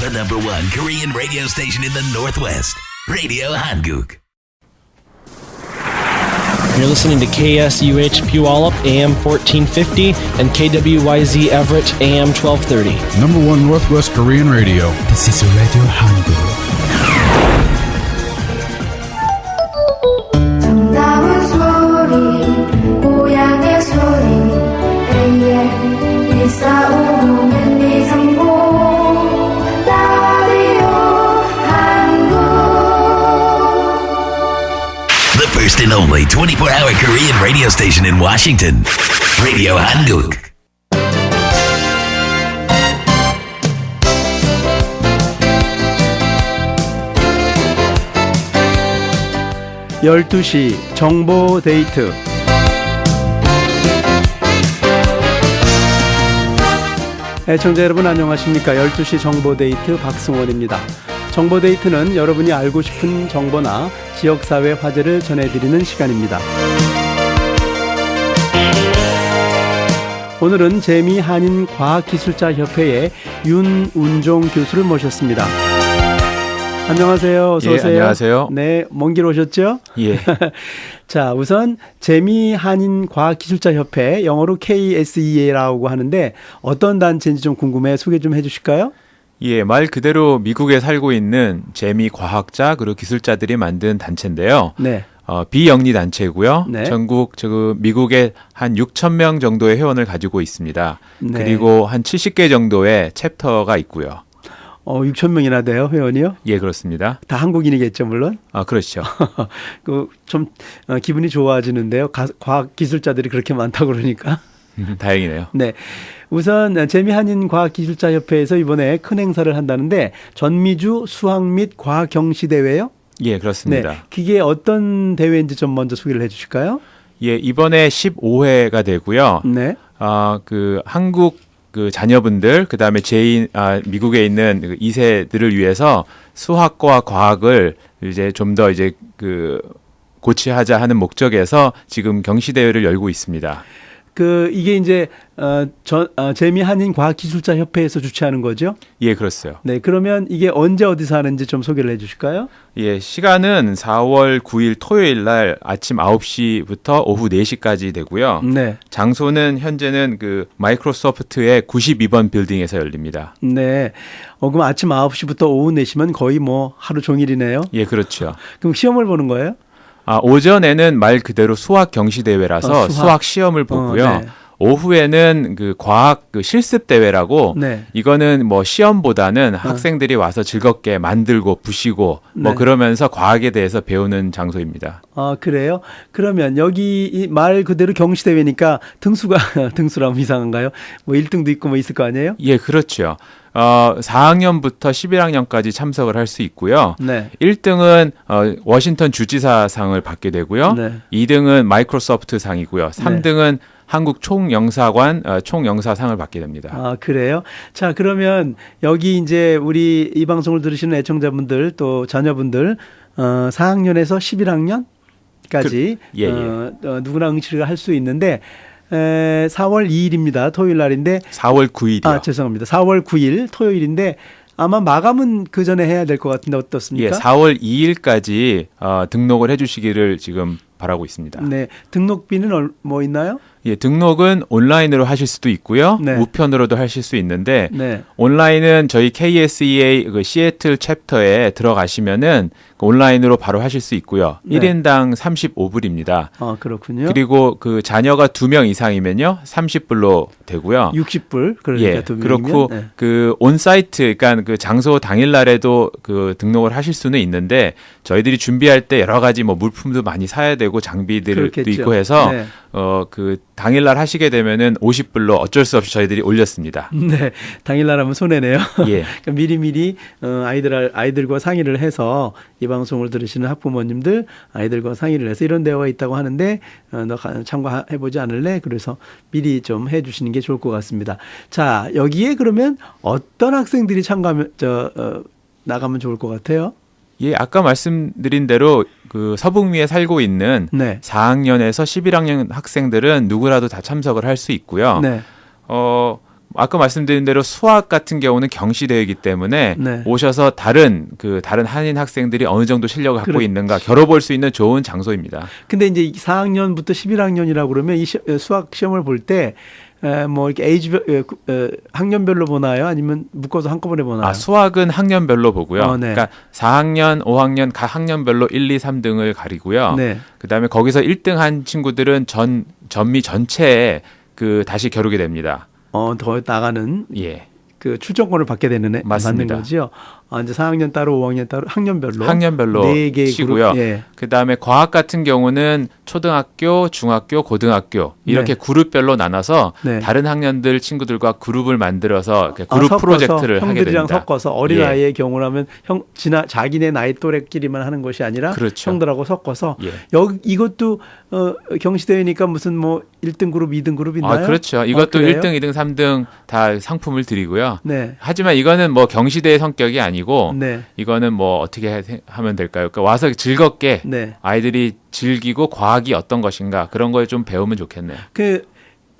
The number one Korean radio station in the Northwest, Radio Hanguk. You're listening to KSUH Puyallup, AM 1450, and KWYZ Everett, AM 1230. Number one Northwest Korean radio. This is Radio Hangul. Only 24 hour Korean radio station in Washington, Radio Hanguk. 열두 시 정보 데이트 애청자 여러분 안녕하십니까 12시 정보 데이트 박승원입니다. 정보 데이트는 여러분이 알고 싶은 정보나 지역사회 화제를 전해드리는 시간입니다. 오늘은 재미 한인 과학기술자 협회의 윤운종 교수를 모셨습니다. 안녕하세요. 어서 예, 오세요. 안녕하세요. 네, 먼 길 오셨죠? 예. 자, 우선 재미 한인 과학기술자 협회 영어로 KSEA라고 하는데 어떤 단체인지 좀 궁금해 소개 좀 해주실까요? 예, 말 그대로 미국에 살고 있는 재미 과학자 그리고 기술자들이 만든 단체인데요. 네, 어, 비영리 단체고요. 네. 전국 저 미국에 한 6천 명 정도의 회원을 가지고 있습니다. 네. 그리고 한 70개 정도의 챕터가 있고요. 어 6천 명이나 돼요 회원이요? 예, 그렇습니다. 다 한국인이겠죠 물론. 아, 그렇죠. 그좀 어, 기분이 좋아지는데요. 가- 과학 기술자들이 그렇게 많다 고 그러니까. 다행이네요. 네. 우선 재미 한인 과학기술자 협회에서 이번에 큰 행사를 한다는데 전미주 수학 및 과학 경시 대회요? 예, 네. 그렇습니다. 그게 어떤 대회인지 좀 먼저 소개를 해 주실까요? 예, 이번에 15회가 되고요. 네. 아, 그 한국 그 자녀분들 그다음에 제인 아 미국에 있는 그 2세들을 위해서 수학과 과학을 이제 좀 더 이제 그 고치하자 하는 목적에서 지금 경시 대회를 열고 있습니다. 그 이게 이제 어, 전 어, 재미 한인 과학기술자 협회에서 주최하는 거죠. 예, 그렇어요. 네, 그러면 이게 언제 어디서 하는지 좀 소개를 해 주실까요? 예, 시간은 4월 9일 토요일 날 아침 9시부터 오후 4시까지 되고요. 네, 장소는 현재는 그 마이크로소프트의 92번 빌딩에서 열립니다. 네. 어, 그럼 아침 9시부터 오후 4시면 거의 뭐 하루 종일이네요. 예, 그렇죠. 그럼 시험을 보는 거예요? 아, 오전에는 말 그대로 수학 경시 대회라서 어, 수학. 수학. 시험을 보고요. 어, 네. 오후에는 그 과학 그 실습 대회라고 네. 이거는 뭐 시험보다는 학생들이 와서 즐겁게 만들고 부시고 뭐 네. 그러면서 과학에 대해서 배우는 장소입니다. 아, 그래요? 그러면 여기 이말 그대로 경시 대회니까 등수가 등수라면 이상한가요? 뭐 1등도 있고 뭐 있을 거 아니에요? 예, 그렇죠. 어, 4학년부터 11학년까지 참석을 할 수 있고요. 네. 1등은 어, 워싱턴 주지사상을 받게 되고요. 네. 2등은 마이크로소프트 상이고요. 3등은 한국 총영사관 어, 총영사상을 받게 됩니다. 아, 그래요? 자, 그러면 여기 이제 우리 이 방송을 들으시는 애청자분들 또 자녀분들 어, 4학년에서 11학년 까지 그- 예, 예. 어, 어, 누구나 응시를 할 수 있는데 에, 4월 2일입니다. 토요일 날인데 4월 9일이요. 아, 죄송합니다. 4월 9일 토요일인데 아마 마감은 그 전에 해야 될 것 같은데 어떻습니까? 예, 4월 2일까지 어, 등록을 해 주시기를 지금 바라고 있습니다. 네. 등록비는 얼- 뭐 있나요? 예, 등록은 온라인으로 하실 수도 있고요, 네. 우편으로도 하실 수 있는데 네. 온라인은 저희 KSEA 그 시애틀 챕터에 들어가시면은 그 온라인으로 바로 하실 수 있고요. 네. 1인당 35불입니다. 아, 그렇군요. 그리고 그 자녀가 두명 이상이면요, 30불로 되고요. 60불. 그러니까 예, 그렇고 네. 그 온사이트, 그러니까 그 장소 당일 날에도 그 등록을 하실 수는 있는데 저희들이 준비할 때 여러 가지 뭐 물품도 많이 사야 되고 장비들도 그렇겠죠. 있고 해서 네. 어 그 당일날 하시게 되면은 50불로 어쩔 수 없이 저희들이 올렸습니다. 네, 당일날 하면 손해네요. 예. 그러니까 미리 미리 어, 아이들 아이들과 상의를 해서 이 방송을 들으시는 학부모님들 아이들과 상의를 해서 이런 대화가 있다고 하는데 어, 너 가- 참고해 보지 않을래? 그래서 미리 좀 해주시는 게 좋을 것 같습니다. 자 여기에 그러면 어떤 학생들이 참가하면 저 어, 나가면 좋을 것 같아요? 예, 아까 말씀드린 대로 그 서북미에 살고 있는 네, 4학년에서 11학년 학생들은 누구라도 다 참석을 할 수 있고요. 네, 어 아까 말씀드린 대로 수학 같은 경우는 경시대회이기 때문에 네. 오셔서 다른 그 다른 한인 학생들이 어느 정도 실력을 갖고 그렇- 있는가 겨뤄볼 수 있는 좋은 장소입니다. 근데 이제 4학년부터 11학년이라고 그러면 이 시, 어, 수학 시험을 볼때 뭐 이렇게 에이지별 에, 구- 에, 학년별로 보나요? 아니면 묶어서 한꺼번에 보나요? 아, 수학은 학년별로 보고요. 어, 네. 그러니까 4학년, 5학년 각 학년별로 1, 2, 3등을 가리고요. 네. 그다음에 거기서 1등 한 친구들은 전 전미 전체에 그 다시 겨루게 됩니다. 어, 더 나가는 예. 그 출전권을 받게 되는 애. 받는 거지요. 아, 이제 4학년 따로 5학년 따로 학년별로 학년별로 네 개의 치고요. 예. 그다음에 과학 같은 경우는 초등학교, 중학교, 고등학교 이렇게 네. 그룹별로 나눠서 네. 다른 학년들 친구들과 그룹을 만들어서 아, 그룹 섞어서 프로젝트를 하게 됩니다. 섞어서 어린 예. 아이의 경우라면 형 지나 자기네 나이 또래끼리만 하는 것이 아니라 그렇죠. 형들하고 섞어서 예. 여기 이것도 어, 경시대회니까 무슨 뭐 1등 그룹, 2등 그룹 있나요? 아, 그렇죠. 이것도 어, 그래요? 1등, 2등, 3등 다 상품을 드리고요. 네. 하지만 이거는 뭐 경시대의 성격이 아니 고 네. 이거는 뭐 어떻게 해- 하면 될까요? 그러니까 와서 즐겁게 네. 아이들이 즐기고 과학이 어떤 것인가 그런 걸 좀 배우면 좋겠네요. 그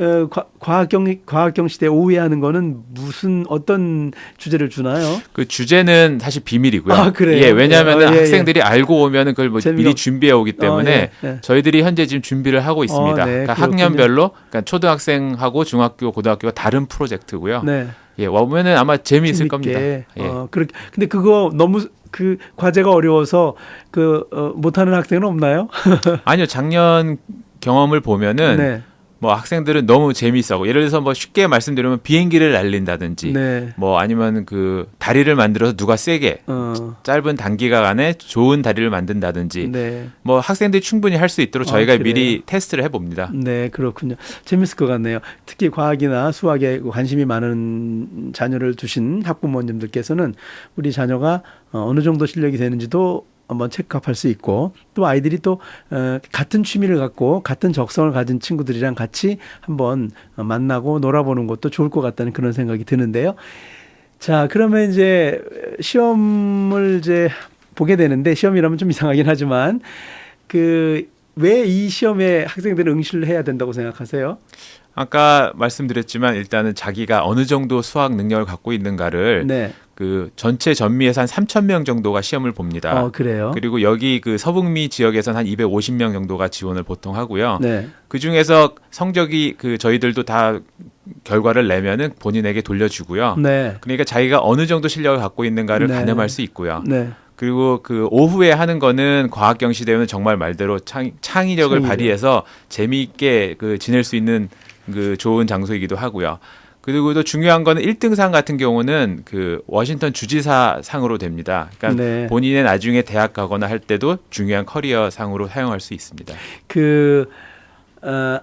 어, 과, 과학경 과학경 시대 오후에 하는 거는 무슨 어떤 주제를 주나요? 그 주제는 사실 비밀이고요. 아? 예, 왜냐하면 어, 예, 예. 학생들이 알고 오면은 그걸 뭐 재미가 미리 없- 준비해 오기 때문에 어, 예, 예. 저희들이 현재 지금 준비를 하고 있습니다. 어, 네, 그러니까 그렇군요. 학년별로 그러니까 초등학생하고 중학교, 고등학교가 다른 프로젝트고요. 네. 예, 오면은 아마 재미있을. 겁니다. 예. 어, 그렇게 근데 그거 너무 그 과제가 어려워서 그 어, 못하는 학생은 없나요? 아니요, 작년 경험을 보면은 네. 뭐 학생들은 너무 재미있어하고 예를 들어서 뭐 쉽게 말씀드리면 비행기를 날린다든지 네. 뭐 아니면 그 다리를 만들어서 누가 세게 어. 짧은 단기간 안에 좋은 다리를 만든다든지 네. 뭐 학생들이 충분히 할 수 있도록 아, 저희가 그래요? 미리 테스트를 해봅니다. 네, 그렇군요. 재밌을 것 같네요. 특히 과학이나 수학에 관심이 많은 자녀를 두신 학부모님들께서는 우리 자녀가 어, 어느 정도 실력이 되는지도 한번 체크할 수 있고 또 아이들이 또 어, 같은 취미를 갖고 같은 적성을 가진 친구들이랑 같이 한번 어, 만나고 놀아보는 것도 좋을 것 같다는 그런 생각이 드는데요. 자, 그러면 이제 시험을 이제 보게 되는데 시험이라면 좀 이상하긴 하지만 그 왜 이 시험에 학생들은 응시를 해야 된다고 생각하세요? 아까 말씀드렸지만 일단은 자기가 어느 정도 수학 능력을 갖고 있는가를 네. 그 전체 전미에서 한 3천 명 정도가 시험을 봅니다. 어, 그래요. 그리고 여기 그 서북미 지역에서는 한 250명 정도가 지원을 보통 하고요. 네. 그 중에서 성적이 그 저희들도 다 결과를 내면은 본인에게 돌려주고요. 네. 그러니까 자기가 어느 정도 실력을 갖고 있는가를 네. 가늠할 수 있고요. 네. 그리고 그 오후에 하는 거는 과학 경시 대회는 정말 말대로 창, 창의력을 창의력. 발휘해서 재미있게 그 지낼 수 있는 그 좋은 장소이기도 하고요. 그리고 또 중요한 거는 1등상 같은 경우는 그 워싱턴 주지사 상으로 됩니다. 그러니까 네. 본인의 나중에 대학 가거나 할 때도 중요한 커리어 상으로 사용할 수 있습니다. 그 어,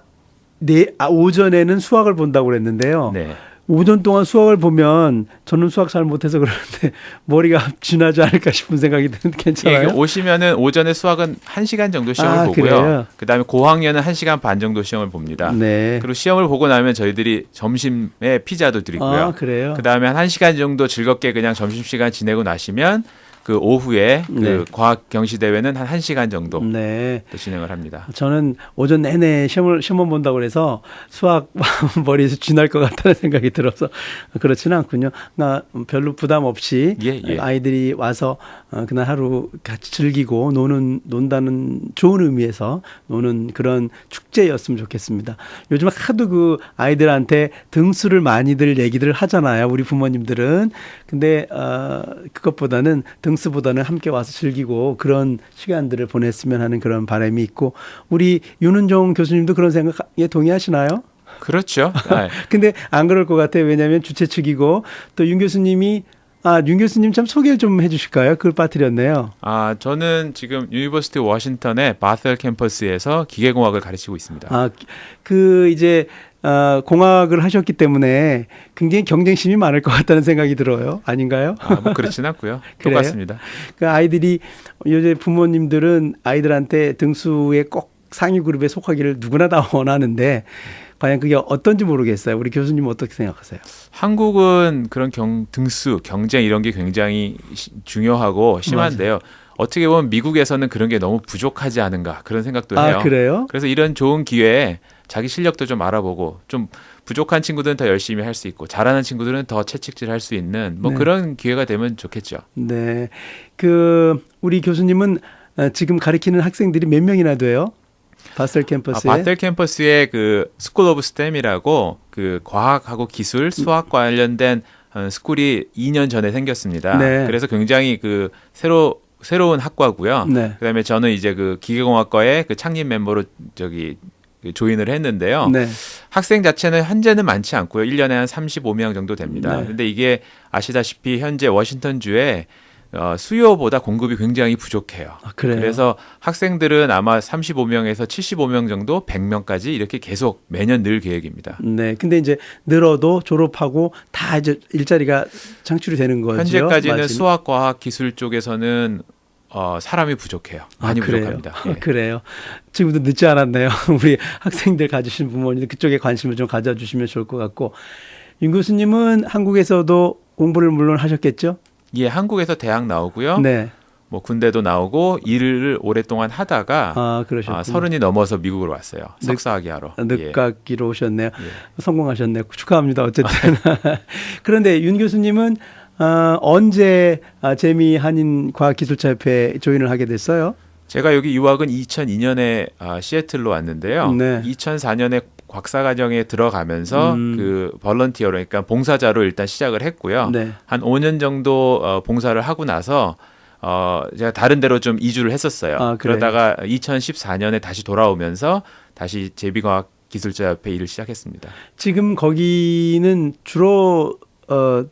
네, 아, 오전에는 수학을 본다고 그랬는데요. 네. 오전 동안 수학을 보면 저는 수학 잘 못해서 그러는데 머리가 지나지 않을까 싶은 생각이 드는데 예, 괜찮아요. 그 오시면은 오전에 수학은 1시간 정도 시험을 아, 보고요. 그래요? 그다음에 고학년은 1시간 반 정도 시험을 봅니다. 네. 그리고 시험을 보고 나면 저희들이 점심에 피자도 드리고요. 아, 그래요. 그다음에 한 1시간 정도 즐겁게 그냥 점심 시간 지내고 나시면 그 오후에 네. 그 과학 경시 대회는 한 1시간 정도 네. 또 진행을 합니다. 저는 오전 내내 시험을 시험만 본다고 그래서 수학 머리에서 쥐날 것 같다는 생각이 들어서 그렇지는 않군요. 나 별로 부담 없이 예, 예. 아이들이 와서 어, 그날 하루 같이 즐기고 노는 논다는 좋은 의미에서 노는 그런 축제였으면 좋겠습니다. 요즘 하도 그 아이들한테 등수를 많이들 얘기들 하잖아요. 우리 부모님들은. 근데 어 그것보다는 등수보다는 함께 와서 즐기고 그런 시간들을 보냈으면 하는 그런 바람이 있고 우리 윤은종 교수님도 그런 생각에 동의하시나요? 그렇죠. 아, 근데 안 그럴 것 같아요. 왜냐하면 주최 측이고 또 윤 교수님이 아, 윤 교수님 참 소개를 좀 해주실까요? 그걸 빠뜨렸네요. 아, 저는 지금 유니버시티 워싱턴의 바셀 캠퍼스에서 기계공학을 가르치고 있습니다. 아, 그 이제 어, 공학을 하셨기 때문에 굉장히 경쟁심이 많을 것 같다는 생각이 들어요. 아닌가요? 아, 뭐 그렇진 않고요. 똑같습니다. 그 아이들이 요새 부모님들은 아이들한테 등수에 꼭 상위 그룹에 속하기를 누구나 다 원하는데 과연 그게 어떤지 모르겠어요. 우리 교수님 어떻게 생각하세요? 한국은 그런 경, 등수, 경쟁 이런 게 굉장히 시- 중요하고 심한데요. 어떻게 보면 미국에서는 그런 게 너무 부족하지 않은가 그런 생각도 해요. 아, 그래요? 그래서 이런 좋은 기회에 자기 실력도 좀 알아보고 좀 부족한 친구들은 더 열심히 할 수 있고 잘하는 친구들은 더 채찍질 할 수 있는 뭐 네. 그런 기회가 되면 좋겠죠. 네. 그 우리 교수님은 어, 지금 가르치는 학생들이 몇 명이나 돼요? 바셀 아, 캠퍼스에. 바셀 캠퍼스의 그 스쿨 오브 스템이라고 그 과학하고 기술, 수학 관련된 어, 스쿨이 2년 전에 생겼습니다. 네. 그래서 굉장히 그 새로 새로운 학과고요. 네. 그다음에 저는 이제 그 기계공학과의 그 창립 멤버로 저기 그 조인을 했는데요. 네. 학생 자체는 현재는 많지 않고요. 1년에 한 35명 정도 됩니다. 네. 근데 이게 아시다시피 현재 워싱턴 주에 어, 수요보다 공급이 굉장히 부족해요. 아. 그래서 학생들은 아마 35명에서 75명 정도 100명까지 이렇게 계속 매년 늘 계획입니다. 네. 근데 이제 늘어도 졸업하고 다 이제 일자리가 창출이 되는 거죠. 현재까지는 맞으면? 수학, 과학, 기술 쪽에서는 어, 사람이 부족해요. 많이 아, 그래요? 부족합니다. 아, 예. 그래요. 지금도 늦지 않았네요. 우리 학생들 가지신 부모님들 그쪽에 관심을 좀 가져주시면 좋을 것 같고 윤 교수님은 한국에서도 공부를 물론 하셨겠죠? 예, 한국에서 대학 나오고요. 네. 뭐 군대도 나오고 일을 오랫동안 하다가 아 그러셨군요. 아, 서른이 넘어서 미국으로 왔어요. 늦- 석사학위 하러. 아, 예. 늦깎이로 오셨네요. 예. 성공하셨네요. 축하합니다. 어쨌든. 그런데 윤 교수님은 어, 언제 아, 재미 한인 과학기술자협회 조인을 하게 됐어요? 제가 여기 유학은 2002년에 아, 시애틀로 왔는데요. 네. 2004년에 박사과정에 들어가면서 음. 그 벌런티어로 그러니까 봉사자로 일단 시작을 했고요. 네. 한 5년 정도 어, 봉사를 하고 나서 어 제가 다른 데로 좀 이주를 했었어요. 아, 그래요? 그러다가 2014년에 다시 돌아오면서 다시 제비과학 기술자 협회 일을 시작했습니다. 지금 거기는 주로 어,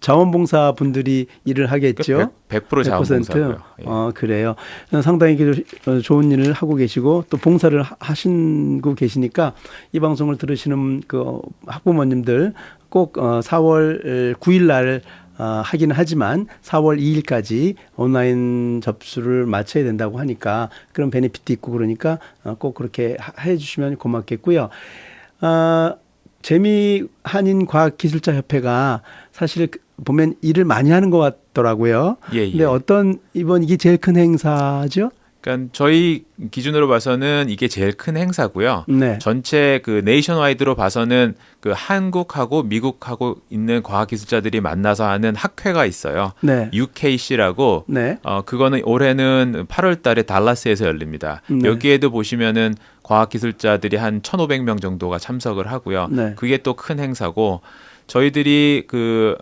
자원봉사 분들이 일을 하겠죠. 100%, 100% 자원봉사고요. 예. 어, 그래요. 상당히 그, 어, 좋은 일을 하고 계시고 또 봉사를 하- 하시고 계시니까 이 방송을 들으시는 그 학부모님들 꼭 어, 4월 9일 날 어, 하기는 하지만 4월 2일까지 온라인 접수를 마쳐야 된다고 하니까 그런 베네핏도 있고 그러니까 어, 꼭 그렇게 하- 해주시면 고맙겠고요. 아, 재미 한인 과학기술자 협회가 사실 그- 보면 일을 많이 하는 것 같더라고요. 예, 예. 근데 어떤 이번 이게 제일 큰 행사죠? 그러니까 저희 기준으로 봐서는 이게 제일 큰 행사고요. 네. 전체 그 네이션와이드로 봐서는 그 한국하고 미국하고 있는 과학기술자들이 만나서 하는 학회가 있어요. 네. UKC라고 네. 어 그거는 올해는 8월 달에 달라스에서 열립니다. 네. 여기에도 보시면은 과학기술자들이 한 1,500명 정도가 참석을 하고요. 네. 그게 또 큰 행사고 저희들이 그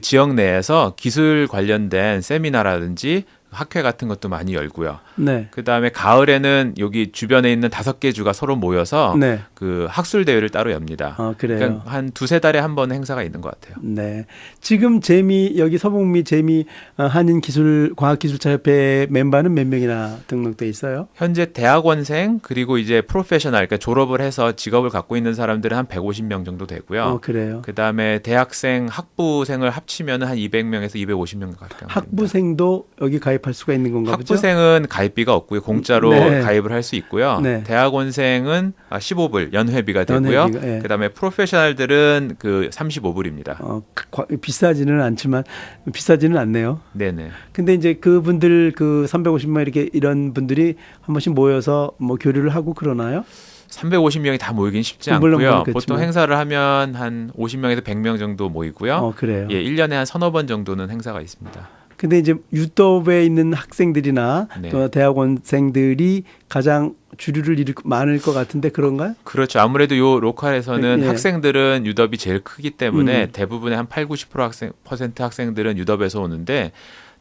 지역 내에서 기술 관련된 세미나라든지 학회 같은 것도 많이 열고요. 네. 그 다음에 가을에는 여기 주변에 있는 다섯 개 주가 서로 모여서 네. 그 학술 대회를 따로 엽니다. 아, 그래요. 그러니까 한 두세 달에 한 번 행사가 있는 것 같아요. 네. 지금 재미 여기 서북미 재미 어, 한인 기술 과학 기술자 협회 멤버는 몇 명이나 등록돼 있어요? 현재 대학원생 그리고 이제 프로페셔널 그러니까 졸업을 해서 직업을 갖고 있는 사람들은 한 150명 정도 되고요. 어, 그래요. 그 다음에 대학생, 학부생을 합치면 한 200명에서 250명 가까이. 됩니다. 학부생도 여기 가입 할 수가 있는 건가 보죠? 학부생은 가입비가 없고요. 공짜로 네. 가입을 할 수 있고요. 네. 대학원생은 15불 연회비가 되고요. 연회비가, 예. 그다음에 프로페셔널들은 그 35불입니다. 어, 비싸지는 않지만 비싸지는 않네요. 네네. 근데 이제 그분들 그 350명 이렇게 이런 분들이 한 번씩 모여서 뭐 교류를 하고 그러나요? 350명이 다 모이긴 쉽지 물론 않고요. 보통 행사를 하면 한 50명에서 100명 정도 모이고요. 어, 그래요. 예, 1년에 한 서너 번 정도는 행사가 있습니다. 근데 이제 유럽에 있는 학생들이나 네. 또 대학원생들이 가장 주류를 이룰 많을 것 같은데 그런가요? 그렇죠. 아무래도 요 로컬에서는 예. 학생들은 유럽이 제일 크기 때문에 음. 대부분의 한 8, 90% 학생 퍼센트 학생들은 유럽에서 오는데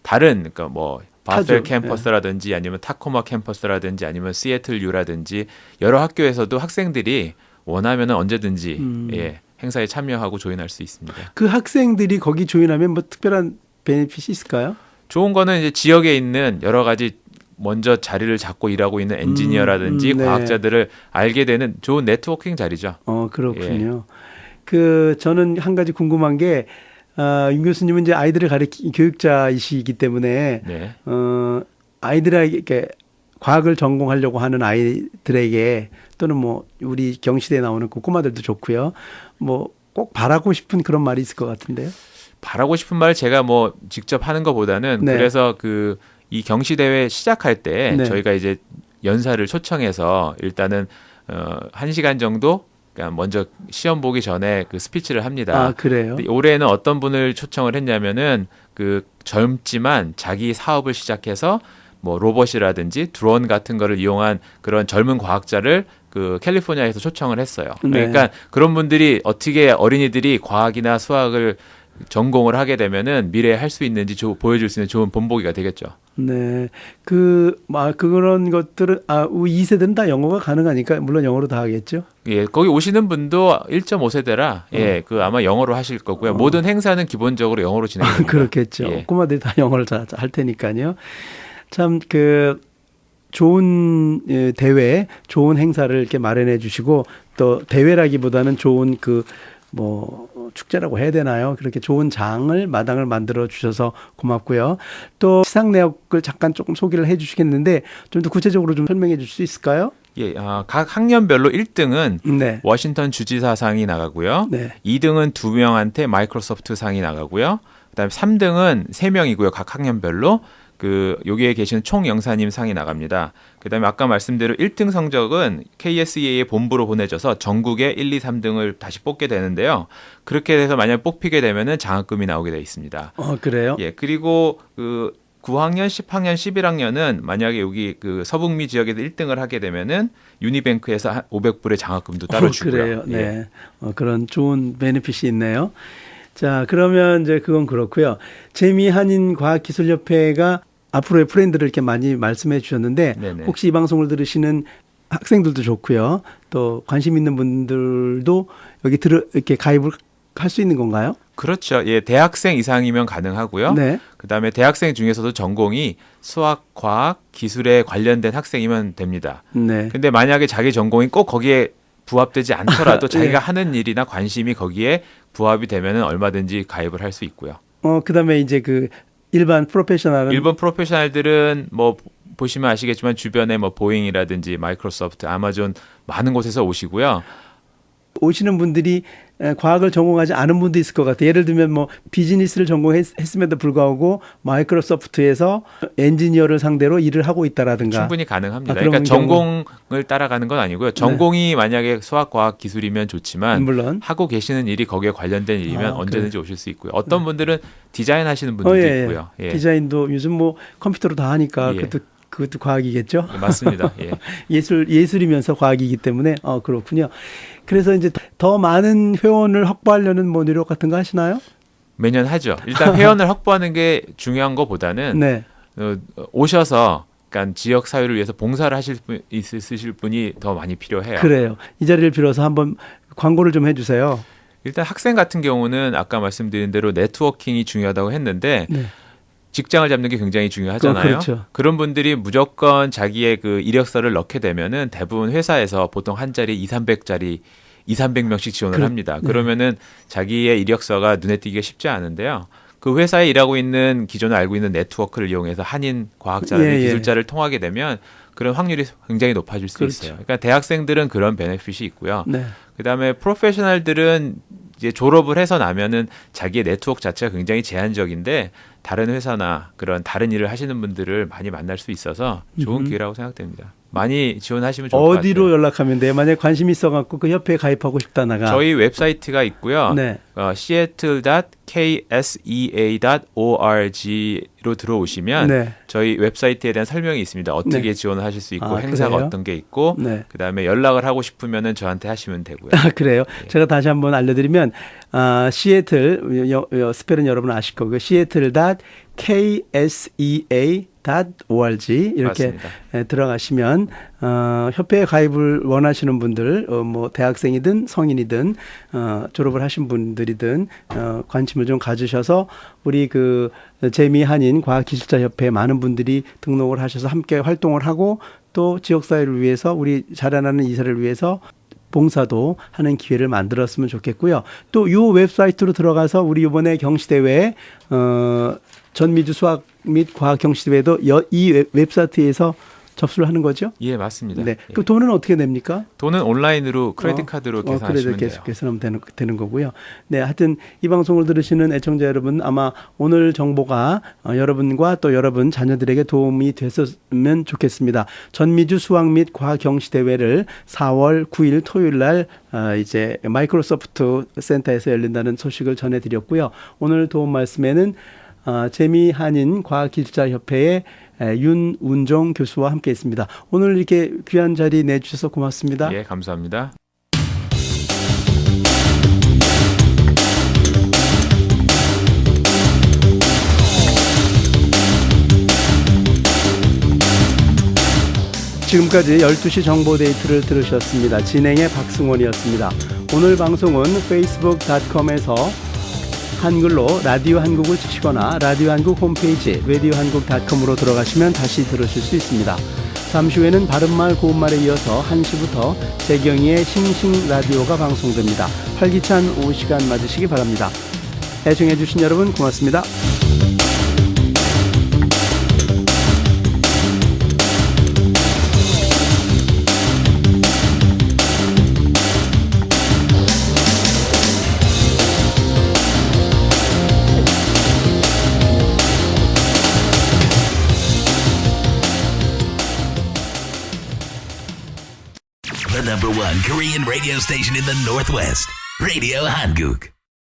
다른 그러니까 뭐 바셀. 캠퍼스라든지 아니면 타코마 캠퍼스라든지 아니면 시애틀 유라든지 여러 학교에서도 학생들이 원하면은 언제든지 음. 예, 행사에 참여하고 조인할 수 있습니다. 그 학생들이 거기 조인하면 뭐 특별한 베네핏이 있을까요? 좋은 거는 이제 지역에 있는 여러 가지 먼저 자리를 잡고 일하고 있는 엔지니어라든지 음, 네. 과학자들을 알게 되는 좋은 네트워킹 자리죠. 어 그렇군요. 예. 그 저는 한 가지 궁금한 게 아, 윤 교수님은 이제 아이들을 가르치 교육자이시기 때문에 네. 어 아이들에게 과학을 전공하려고 하는 아이들에게 또는 뭐 우리 경시대에 나오는 그 꼬마들도 좋고요. 뭐 꼭 바라고 싶은 그런 말이 있을 것 같은데요. 바라고 싶은 말 제가 뭐 직접 하는 것보다는 네. 그래서 그 이 경시 대회 시작할 때 네. 저희가 이제 연사를 초청해서 일단은 어, 한 시간 정도 그러니까 먼저 시험 보기 전에 그 스피치를 합니다. 아, 그래요? 올해는 어떤 분을 초청을 했냐면은 그 젊지만 자기 사업을 시작해서 뭐 로봇이라든지 드론 같은 거를 이용한 그런 젊은 과학자를 그 캘리포니아에서 초청을 했어요. 네. 그러니까 그런 분들이 어떻게 어린이들이 과학이나 수학을 전공을 하게 되면은 미래에 할 수 있는지 조- 보여줄 수 있는 좋은 본보기가 되겠죠. 네. 그, 막, 그런 것들은, 아, 2세대는 다 영어가 가능하니까, 물론 영어로 다 하겠죠. 예, 거기 오시는 분도 1.5세대라 어. 예, 그 아마 영어로 하실 거고요. 모든 행사는 기본적으로 영어로 진행됩니다. 그렇겠죠. 예. 꼬마들이 다 영어를 다할 테니까요. 참, 그, 좋은 예, 대회, 좋은 행사를 이렇게 마련해 주시고, 또 대회라기보다는 좋은 그, 뭐, 축제라고 해야 되나요? 그렇게 좋은 장을, 마당을 만들어 주셔서 고맙고요. 또 시상 내역을 잠깐 조금 소개를 해 주시겠는데, 좀 더 구체적으로 좀 설명해 줄수 있을까요? 예, 아, 각 학년별로 1등은 네. 워싱턴 주지사상이 나가고요. 네. 2등은 두 명한테 마이크로소프트 상이 나가고요. 그다음에 3등은 세 명이고요. 각 학년별로 그 여기에 계시는 총 영사님 상이 나갑니다. 그다음에 아까 말씀대로 1등 성적은 KSEA의 본부로 보내져서 전국에 1, 2, 3등을 다시 뽑게 되는데요. 그렇게 돼서 만약 뽑히게 되면은 장학금이 나오게 돼 있습니다. 어, 그래요? 예, 그리고 그 9학년, 10학년, 11학년은 만약에 여기 그 서북미 지역에서 1등을 하게 되면은 유니뱅크에서 한 500불의 장학금도 따로 어, 주고요. 그래요. 예. 네. 어, 그런 좋은 베네핏이 있네요. 자, 그러면 이제 그건 그렇고요. 재미 한인 과학기술협회가 앞으로의 프렌드를 이렇게 많이 말씀해 주셨는데 네네. 혹시 이 방송을 들으시는 학생들도 좋고요. 또 관심 있는 분들도 여기 들어 이렇게 가입을 할 수 있는 건가요? 그렇죠. 예, 대학생 이상이면 가능하고요. 네. 그다음에 대학생 중에서도 전공이 수학, 과학, 기술에 관련된 학생이면 됩니다. 네. 근데 만약에 자기 전공이 꼭 거기에 부합되지 않더라도 예. 자기가 하는 일이나 관심이 거기에 부합이 되면은 얼마든지 가입을 할 수 있고요. 어, 그다음에 이제 그 일반 프로페셔널은 일본 프로페셔널들은 뭐 보시면 아시겠지만 주변에 뭐 보잉이라든지 마이크로소프트, 아마존 많은 곳에서 오시고요. 오시는 분들이 에, 과학을 전공하지 않은 분도 있을 것 같아요. 예를 들면 뭐 비즈니스를 전공했음에도 불구하고 마이크로소프트에서 엔지니어를 상대로 일을 하고 있다라든가. 충분히 가능합니다. 아, 그러니까 경우. 전공을 따라가는 건 아니고요. 전공이 만약에 수학, 과학, 기술이면 좋지만 물론. 하고 계시는 일이 거기에 관련된 일이면 아, 언제든지 오실 수 있고요. 어떤 분들은 디자인 하시는 분들도 어, 예, 예. 있고요. 예. 디자인도 요즘 뭐 컴퓨터로 다 하니까 예. 그것도 그것도 과학이겠죠. 예, 맞습니다. 예. 예술 예술이면서 과학이기 때문에 어 그렇군요. 그래서 이제 더 많은 회원을 확보하려는 뭐 노력 같은 거 하시나요? 매년 하죠. 일단 회원을 확보하는 게 중요한 것보다는 네. 어, 오셔서 그러니까 지역 사회를 위해서 봉사를 하실 분 있으실 분이 더 많이 필요해요. 그래요. 이 자리를 빌어서 한번 광고를 좀 해주세요. 일단 학생 같은 경우는 아까 말씀드린 대로 네트워킹이 중요하다고 했는데 네. 직장을 잡는 게 굉장히 중요하잖아요. 어, 그렇죠. 런 분들이 무조건 자기의 그 이력서를 넣게 되면은 대부분 회사에서 보통 한 자리 2, 300짜리 2, 300명씩 지원을 그렇- 합니다. 네. 그러면은 자기의 이력서가 눈에 띄기가 쉽지 않은데요. 그 회사에 일하고 있는 기존에 알고 있는 네트워크를 이용해서 한인 과학자나 예, 예. 기술자를 통하게 되면 그런 확률이 굉장히 높아질 수 그렇죠. 있어요. 그러니까 대학생들은 그런 베네핏이 있고요. 네. 그다음에 프로페셔널들은 이제 졸업을 해서 나면은 자기의 네트워크 자체가 굉장히 제한적인데 다른 회사나 그런 다른 일을 하시는 분들을 많이 만날 수 있어서 좋은 기회라고 생각됩니다. 많이 지원하시면 좋을 것 같아요. 어디로 연락하면 돼요? 만약 에 관심 있어갖고 그 협회에 가입하고 싶다 나가. 저희 웹사이트가 있고요. 네. 어, seattle.ksea.org로 들어오시면 네. 저희 웹사이트에 대한 설명이 있습니다. 어떻게 네. 지원을 하실 수 있고 아, 행사가 그래요? 어떤 게 있고 네. 그다음에 연락을 하고 싶으면은 저한테 하시면 되고요. 아, 그래요. 제가 다시 한번 알려드리면 아, 시애틀 여, 여, 스펠은 여러분 아실 거고요. seattle.ksea.org 이렇게 맞습니다. 에, 들어가시면 어, 협회에 가입을 원하시는 분들, 어, 뭐 대학생이든 성인이든 어, 졸업을 하신 분들이든 어, 관심을 좀 가지셔서 우리 그 재미 한인 과학기술자 협회에 많은 분들이 등록을 하셔서 함께 활동을 하고 또 지역 사회를 위해서 우리 자라나는 이사를 위해서 봉사도 하는 기회를 만들었으면 좋겠고요. 또요 웹사이트로 들어가서 우리 이번에 경시대회 어 전미주 수학 및 과학 경시대회도 여, 이 웹- 웹사이트에서 접수를 하는 거죠? 예, 맞습니다. 네. 예. 그 돈은 어떻게 냅니까? 돈은 온라인으로 크레딧 어, 카드로 어, 계산하시면 돼요. 계속 계산하면 되는, 되는 거고요. 네, 하여튼 이 방송을 들으시는 애청자 여러분 아마 오늘 정보가 어, 여러분과 또 여러분 자녀들에게 도움이 됐었으면 좋겠습니다. 전미주 수학 및 과학 경시 대회를 4월 9일 토요일 날 어, 이제 마이크로소프트 센터에서 열린다는 소식을 전해 드렸고요. 오늘 도움 말씀에는 어, 재미 한인 과학 기술자 협회의 에, 윤운종 교수와 함께 했습니다. 오늘 이렇게 귀한 자리 내주셔서 고맙습니다. 예, 감사합니다. 지금까지 12시 정보 데이트를 들으셨습니다. 진행의 박승원이었습니다. 오늘 방송은 facebook.com에서 한글로 라디오 한국을 치시거나 라디오 한국 홈페이지 한국.com으로 들어가시면 다시 들으실 수 있습니다. 잠시 후에는 바른말 고운말에 이어서 1시부터 재경이의 싱싱 라디오가 방송됩니다. 활기찬 오후 시간 맞으시기 바랍니다. 애청해주신 여러분 고맙습니다. Korean radio station in the Northwest, Radio Hanguk.